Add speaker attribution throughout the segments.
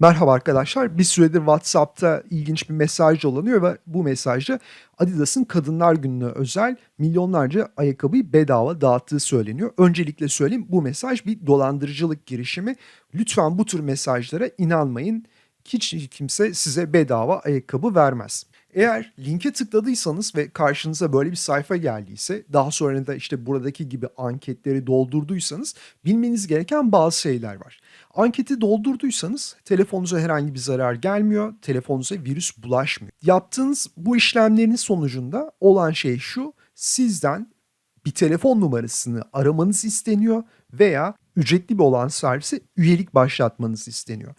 Speaker 1: Merhaba arkadaşlar. Bir süredir WhatsApp'ta ilginç bir mesaj dolanıyor ve bu mesajda Adidas'ın Kadınlar Günü'ne özel milyonlarca ayakkabıyı bedava dağıttığı söyleniyor. Öncelikle söyleyeyim bu mesaj bir dolandırıcılık girişimi. Lütfen bu tür mesajlara inanmayın. Hiç kimse size bedava ayakkabı vermez. Eğer linke tıkladıysanız ve karşınıza böyle bir sayfa geldiyse daha sonra da işte buradaki gibi anketleri doldurduysanız bilmeniz gereken bazı şeyler var. Anketi doldurduysanız telefonunuza herhangi bir zarar gelmiyor, telefonunuza virüs bulaşmıyor. Yaptığınız bu işlemlerin sonucunda olan şey şu, sizden bir telefon numarasını aramanız isteniyor veya ücretli bir olan servise üyelik başlatmanız isteniyor.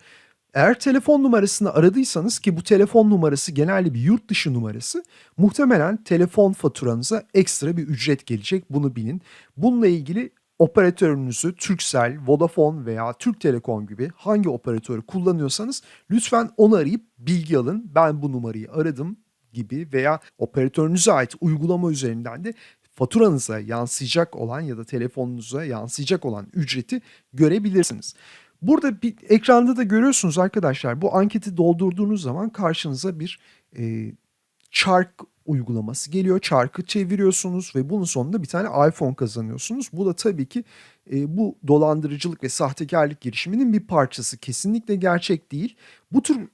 Speaker 1: Eğer telefon numarasını aradıysanız ki bu telefon numarası genelde bir yurt dışı numarası muhtemelen telefon faturanıza ekstra bir ücret gelecek bunu bilin. Bununla ilgili operatörünüzü Turkcell, Vodafone veya Türk Telekom gibi hangi operatörü kullanıyorsanız lütfen onu arayıp bilgi alın. Ben bu numarayı aradım gibi veya operatörünüze ait uygulama üzerinden de faturanıza yansıyacak olan ya da telefonunuza yansıyacak olan ücreti görebilirsiniz. Burada bir ekranda da görüyorsunuz arkadaşlar bu anketi doldurduğunuz zaman karşınıza bir e, çark uygulaması geliyor. Çarkı çeviriyorsunuz ve bunun sonunda bir tane iPhone kazanıyorsunuz. Bu da tabii ki e, bu dolandırıcılık ve sahtekarlık girişiminin bir parçası. Kesinlikle gerçek değil. Bu tür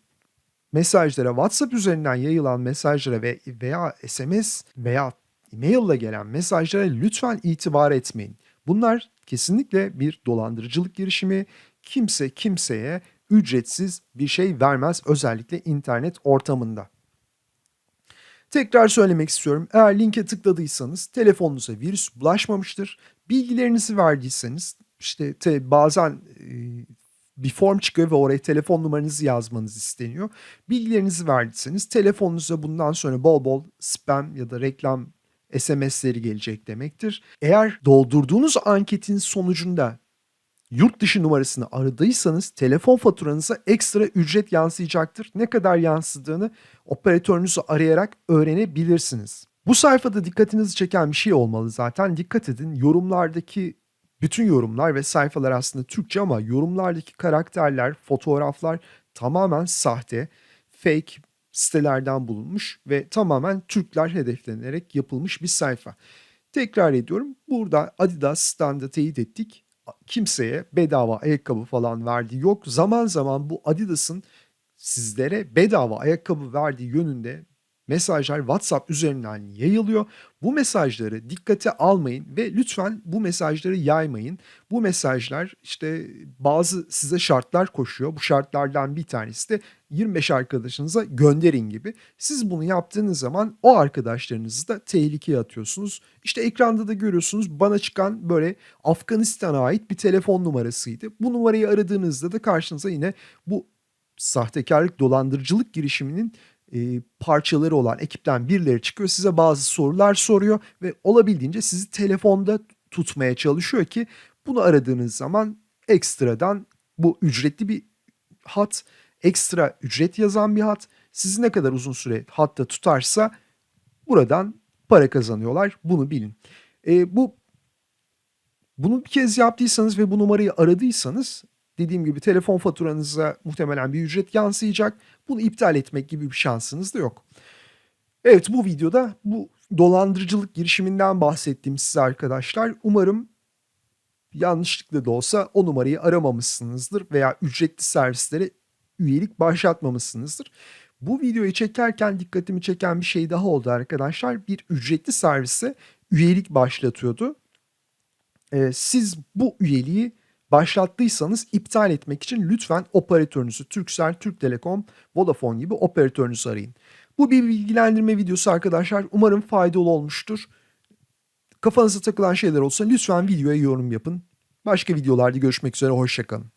Speaker 1: mesajlara WhatsApp üzerinden yayılan mesajlara ve veya SMS veya e-mail ile gelen mesajlara lütfen itibar etmeyin. Bunlar kesinlikle bir dolandırıcılık girişimi. Kimse kimseye ücretsiz bir şey vermez özellikle internet ortamında. Tekrar söylemek istiyorum. Eğer linke tıkladıysanız telefonunuza virüs bulaşmamıştır. Bilgilerinizi verdiyseniz işte te, bazen e, bir form çıkıyor ve oraya telefon numaranızı yazmanız isteniyor. Bilgilerinizi verdiyseniz telefonunuza bundan sonra bol bol spam ya da reklam SMS'leri gelecek demektir. Eğer doldurduğunuz anketin sonucunda yurt dışı numarasını aradıysanız telefon faturanıza ekstra ücret yansıyacaktır. Ne kadar yansıdığını operatörünüzü arayarak öğrenebilirsiniz. Bu sayfada dikkatinizi çeken bir şey olmalı zaten. Dikkat edin yorumlardaki bütün yorumlar ve sayfalar aslında Türkçe ama yorumlardaki karakterler, fotoğraflar tamamen sahte, fake sitelerden bulunmuş ve tamamen Türkler hedeflenerek yapılmış bir sayfa. Tekrar ediyorum burada Adidas standı teyit ettik kimseye bedava ayakkabı falan verdiği yok. Zaman zaman bu Adidas'ın sizlere bedava ayakkabı verdiği yönünde mesajlar WhatsApp üzerinden yayılıyor. Bu mesajları dikkate almayın ve lütfen bu mesajları yaymayın. Bu mesajlar işte bazı size şartlar koşuyor. Bu şartlardan bir tanesi de 25 arkadaşınıza gönderin gibi. Siz bunu yaptığınız zaman o arkadaşlarınızı da tehlikeye atıyorsunuz. İşte ekranda da görüyorsunuz bana çıkan böyle Afganistan'a ait bir telefon numarasıydı. Bu numarayı aradığınızda da karşınıza yine bu sahtekarlık dolandırıcılık girişiminin e, parçaları olan ekipten birileri çıkıyor. Size bazı sorular soruyor ve olabildiğince sizi telefonda tutmaya çalışıyor ki bunu aradığınız zaman ekstradan bu ücretli bir hat, ekstra ücret yazan bir hat sizi ne kadar uzun süre hatta tutarsa buradan para kazanıyorlar. Bunu bilin. E, bu bunu bir kez yaptıysanız ve bu numarayı aradıysanız dediğim gibi telefon faturanıza muhtemelen bir ücret yansıyacak. Bunu iptal etmek gibi bir şansınız da yok. Evet bu videoda bu dolandırıcılık girişiminden bahsettiğim size arkadaşlar. Umarım yanlışlıkla da olsa o numarayı aramamışsınızdır veya ücretli servislere üyelik başlatmamışsınızdır. Bu videoyu çekerken dikkatimi çeken bir şey daha oldu arkadaşlar. Bir ücretli servise üyelik başlatıyordu. Ee, siz bu üyeliği başlattıysanız iptal etmek için lütfen operatörünüzü Turkcell, Türk Telekom, Vodafone gibi operatörünüzü arayın. Bu bir bilgilendirme videosu arkadaşlar. Umarım faydalı olmuştur. Kafanıza takılan şeyler olsa lütfen videoya yorum yapın. Başka videolarda görüşmek üzere. Hoşçakalın.